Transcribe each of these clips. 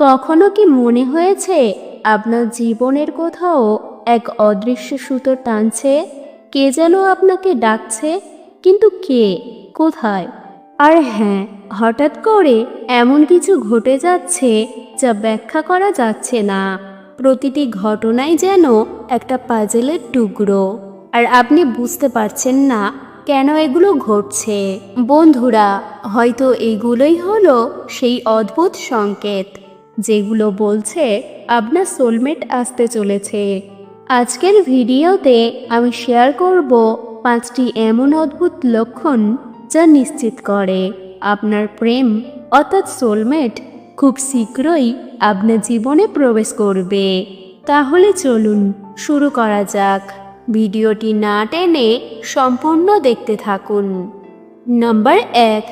কখনো কি মনে হয়েছে আপনার জীবনের কোথাও এক অদৃশ্য সুতো টানছে? কে যেন আপনাকে ডাকছে, কিন্তু কে, কোথায়? আর হ্যাঁ হঠাৎ করে এমন কিছু ঘটে যাচ্ছে যা ব্যাখ্যা করা যাচ্ছে না। প্রতিটি ঘটনাই যেন একটা পাজেলের টুকরো। আর আপনি বুঝতে পারছেন না কেন এগুলো ঘটছে। বন্ধুরা, হয়তো এগুলোই হলো সেই অদ্ভুত সংকেত। যেগুলো বলছে আপনার সোলমেট আসতে চলেছে। আজকের ভিডিওতে আমি শেয়ার করব পাঁচটি এমন অদ্ভুত লক্ষণ যা নিশ্চিত করে আপনার প্রেম, অর্থাৎ সোলমেট খুব শীঘ্রই আপনার জীবনে প্রবেশ করবে। তাহলে চলুন শুরু করা যাক। ভিডিওটি না টেনে সম্পূর্ণ দেখতে থাকুন। নাম্বার এক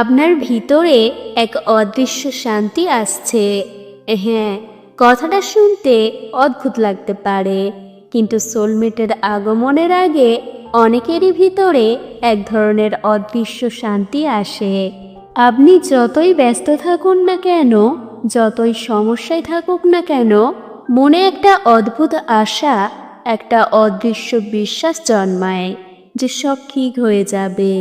আপনার ভিতরে এক অদৃশ্য শান্তি আসছে। হ্যাঁ কথাটা শুনতে অদ্ভুত লাগতে পারে, কিন্তু সোলমেটের আগমনের আগে অনেকেরই ভিতরে এক ধরনের অদৃশ্য শান্তি আসে। আপনি যতই ব্যস্ত থাকুন না কেন, যতই সমস্যায় থাকুক না কেন, মনে একটা অদ্ভুত আশা, একটা অদৃশ্য বিশ্বাস জন্মায়, যে সব ঠিক হয়ে যাবে।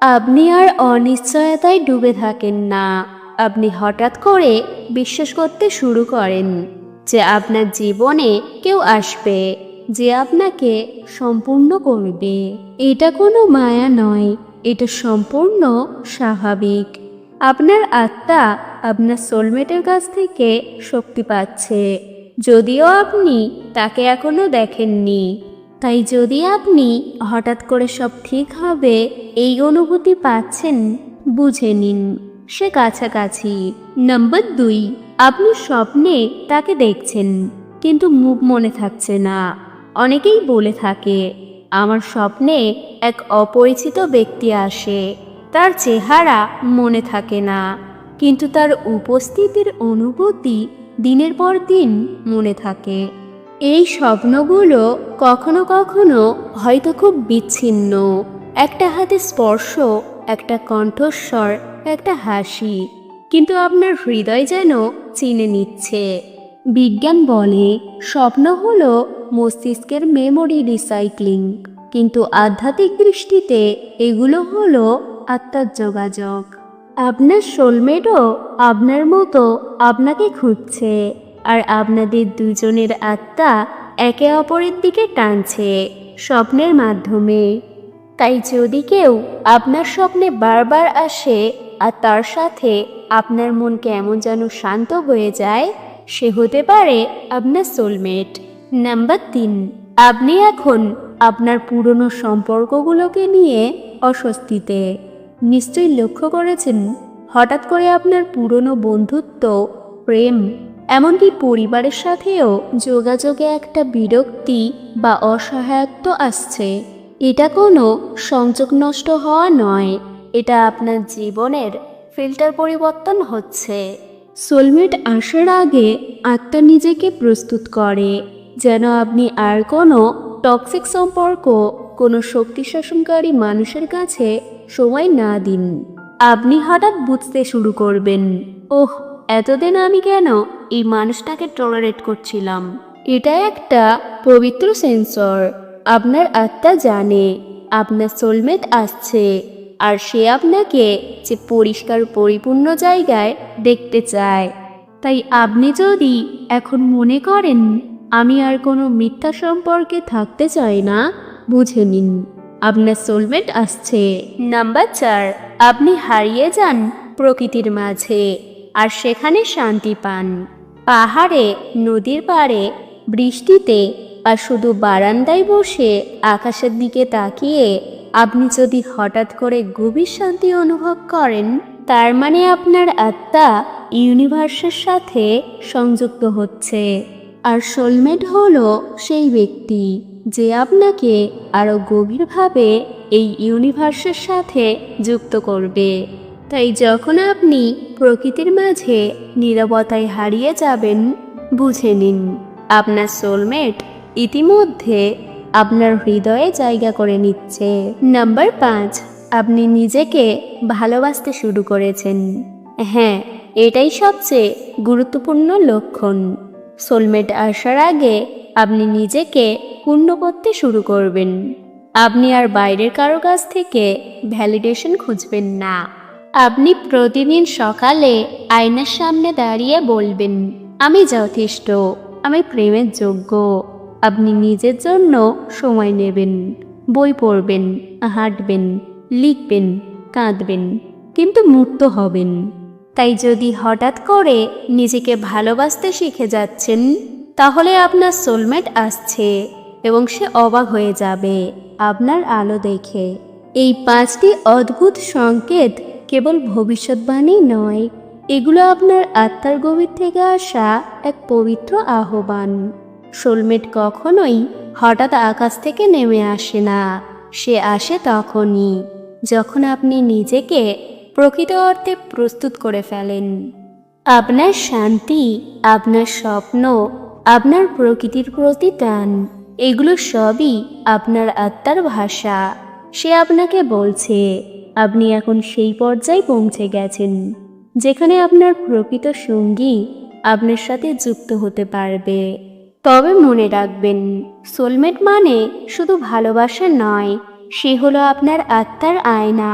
আপনি আর অনিশ্চয়তায় ডুবে থাকেন না। আপনি হঠাৎ করে বিশ্বাস করতে শুরু করেন যে আপনার জীবনে কেউ আসবে, যে আপনাকে সম্পূর্ণ করবে। এটা কোনো মায়া নয়, এটা সম্পূর্ণ স্বাভাবিক। আপনার আত্মা আপনার সোলমেটের কাছ থেকে শক্তি পাচ্ছে। যদিও আপনি তাকে এখনও দেখেননি। তাই যদি আপনি হঠাৎ করে সব ঠিক হবে, এই অনুভূতি পাচ্ছেন, বুঝে নিন। সে কাছাকাছি। নাম্বার দুই, আপনি স্বপ্নে তাকে দেখছেন, কিন্তু মুখ মনে থাকছে না। অনেকেই বলে থাকে, আমার স্বপ্নে এক অপরিচিত ব্যক্তি আসে। তার চেহারা মনে থাকে না, কিন্তু তার উপস্থিতির অনুভূতি দিনের পর দিন মনে থাকে। এই স্বপ্নগুলো কখনো কখনো হয়তো খুব বিচ্ছিন্ন। একটা হাতে স্পর্শ, একটা কণ্ঠস্বর, একটা হাসি। কিন্তু আপনার হৃদয় যেন চিনে নিচ্ছে। বিজ্ঞান বলে, স্বপ্ন হলো মস্তিষ্কের মেমোরি রিসাইক্লিং কিন্তু আধ্যাত্মিক দৃষ্টিতে এগুলো হলো আত্মার যোগাযোগ। আপনার সোলমেটও আপনার মতো আপনাকে খুঁজছে। আর আপনাদের দুজনের আত্মা একে অপরের দিকে টানছে স্বপ্নের মাধ্যমে। তাই যদি কেউ আপনার স্বপ্নে বারবার আসে আর তার সাথে আপনার মন কেমন যেন শান্ত হয়ে যায়, সে হতে পারে আপনার সোলমেট নাম্বার তিন, আপনি এখন আপনার পুরনো সম্পর্কগুলোকে নিয়ে অস্বস্তিতে। নিশ্চয়ই লক্ষ্য করেছেন, হঠাৎ করে আপনার পুরনো বন্ধুত্ব, প্রেম এমনকি পরিবারের সাথেও যোগাযোগে একটা বিরক্তি বা অসহায়ত্ব আসছে। এটা কোনো সংযোগ নষ্ট হওয়া নয়। এটা আপনার জীবনের ফিল্টার পরিবর্তন হচ্ছে। সোলমেট আসার আগে আত্মা নিজেকে প্রস্তুত করে, যেন আপনি আর কোনো টক্সিক সম্পর্ক, কোনো শক্তি শাসনকারী মানুষের কাছে সময় না দিন। আপনি হঠাৎ বুঝতে শুরু করবেন, ওহ এতদিন আমি কেন এই মানুষটাকে টলারেট করছিলাম? এটা একটা পবিত্র সেন্সর আপনার আত্মা জানে, আপনার সোলমেট আসছে, আর সে আপনাকে যে পরিষ্কার, পরিপূর্ণ জায়গায় দেখতে চায়। তাই আপনি যদি এখন মনে করেন, আমি আর কোনো মিথ্যা সম্পর্কে থাকতে চাই না, বুঝে নিন, আপনার সোলমেট আসছে। নাম্বার চার, আপনি হারিয়ে যান প্রকৃতির মাঝে। আর সেখানে শান্তি পান। পাহাড়ে, নদীর পাড়ে, বৃষ্টিতে বা শুধু বারান্দায় বসে আকাশের দিকে তাকিয়ে আপনি যদি হঠাৎ করে গভীর শান্তি অনুভব করেন, তার মানে আপনার আত্মা ইউনিভার্সের সাথে সংযুক্ত হচ্ছে। আর সোলমেট হলো সেই ব্যক্তি যে আপনাকে আরও গভীরভাবে এই ইউনিভার্সের সাথে যুক্ত করবে। তাই যখন আপনি প্রকৃতির মাঝে নীরবতায় হারিয়ে যাবেন, বুঝে নিন, আপনার সোলমেট ইতিমধ্যে আপনার হৃদয়ে জায়গা করে নিচ্ছে। নাম্বার পাঁচ, আপনি নিজেকে ভালোবাসতে শুরু করেছেন। হ্যাঁ এটাই সবচেয়ে গুরুত্বপূর্ণ লক্ষণ। সোলমেট আসার আগে আপনি নিজেকে পূর্ণ করতে শুরু করবেন। আপনি আর বাইরের কারও কাছ থেকে ভ্যালিডেশন খুঁজবেন না। আপনি প্রতিদিন সকালে আয়নার সামনে দাঁড়িয়ে বলবেন, আমি যথেষ্ট, আমি প্রেমের যোগ্য, আপনি নিজের জন্য সময় নেবেন, বই পড়বেন, হাঁটবেন, লিখবেন, কাঁদবেন, কিন্তু মুক্ত হবেন। তাই যদি হঠাৎ করে নিজেকে ভালোবাসতে শিখে যাচ্ছেন, তাহলে আপনার সোলমেট আসছে এবং সে অবাক হয়ে যাবে আপনার আলো দেখে। এই পাঁচটি অদ্ভুত সংকেত কেবল ভবিষ্যৎবাণী নয়, এগুলো আপনার আত্মার গভীর থেকে আসা এক পবিত্র আহ্বান। সোলমেট কখনোই হঠাৎ আকাশ থেকে নেমে আসে না, সে আসে তখনই, যখন আপনি নিজেকে প্রকৃত অর্থে প্রস্তুত করে ফেলেন। আপনার শান্তি, আপনার স্বপ্ন, আপনার প্রকৃতির প্রতি টান, এগুলো সবই আপনার আত্মার ভাষা, সে আপনাকে বলছে। আপনি এখন সেই পর্যায়ে পৌঁছে গেছেন, যেখানে আপনার প্রকৃত সঙ্গী আপনার সাথে যুক্ত হতে পারবে। তবে মনে রাখবেন সোলমেট মানে শুধু ভালোবাসা নয়, সে হলো আপনার আত্মার আয়না,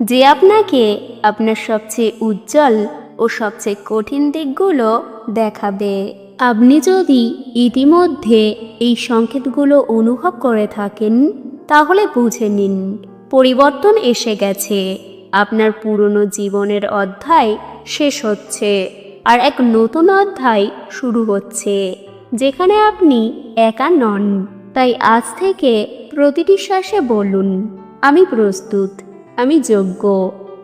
যে আপনাকে আপনার সবচেয়ে উজ্জ্বল ও সবচেয়ে কঠিন দিকগুলো দেখাবে। আপনি যদি ইতিমধ্যে এই সংকেতগুলো অনুভব করে থাকেন, তাহলে বুঝে নিন পরিবর্তন এসে গেছে। আপনার পুরনো জীবনের অধ্যায় শেষ হচ্ছে আর এক নতুন অধ্যায় শুরু হচ্ছে, যেখানে আপনি একা নন। তাই আজ থেকে প্রতিটি শ্বাসে বলুন, আমি প্রস্তুত, আমি যোগ্য,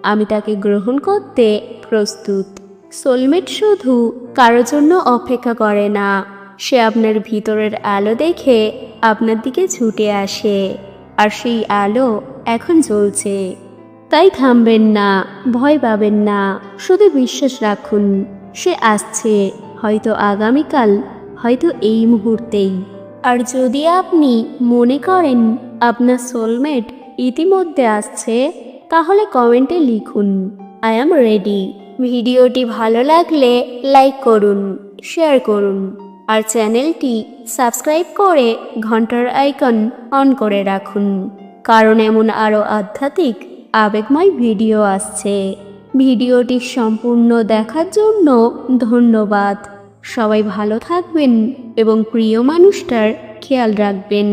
আমি তাকে গ্রহণ করতে প্রস্তুত। সোলমেট শুধু কারোর জন্য অপেক্ষা করে না, সে আপনার ভিতরের আলো দেখে আপনার দিকে ছুটে আসে। আর সেই আলো এখন জ্বলছে। তাই থামবেন না, ভয় পাবেন না, শুধু বিশ্বাস রাখুন, সে আসছে, হয়তো আগামীকাল, হয়তো এই মুহূর্তেই। আর যদি আপনি মনে করেন আপনার সোলমেট ইতিমধ্যে আসছে, তাহলে কমেন্টে লিখুন আই অ্যাম রেডি ভিডিওটি ভালো লাগলে লাইক করুন, শেয়ার করুন। আর চ্যানেলটি সাবস্ক্রাইব করে ঘণ্টার আইকন অন করে রাখুন। কারণ এমন আরও আধ্যাত্মিক, আবেগময় ভিডিও আসছে। ভিডিওটি সম্পূর্ণ দেখার জন্য ধন্যবাদ। সবাই ভালো থাকবেন এবং প্রিয় মানুষটার খেয়াল রাখবেন।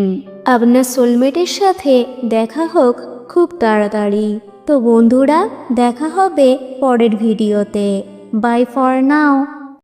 আপনার সোলমেটের সাথে দেখা হোক খুব তাড়াতাড়ি। তো বন্ধুরা, দেখা হবে পরের ভিডিওতে। By for now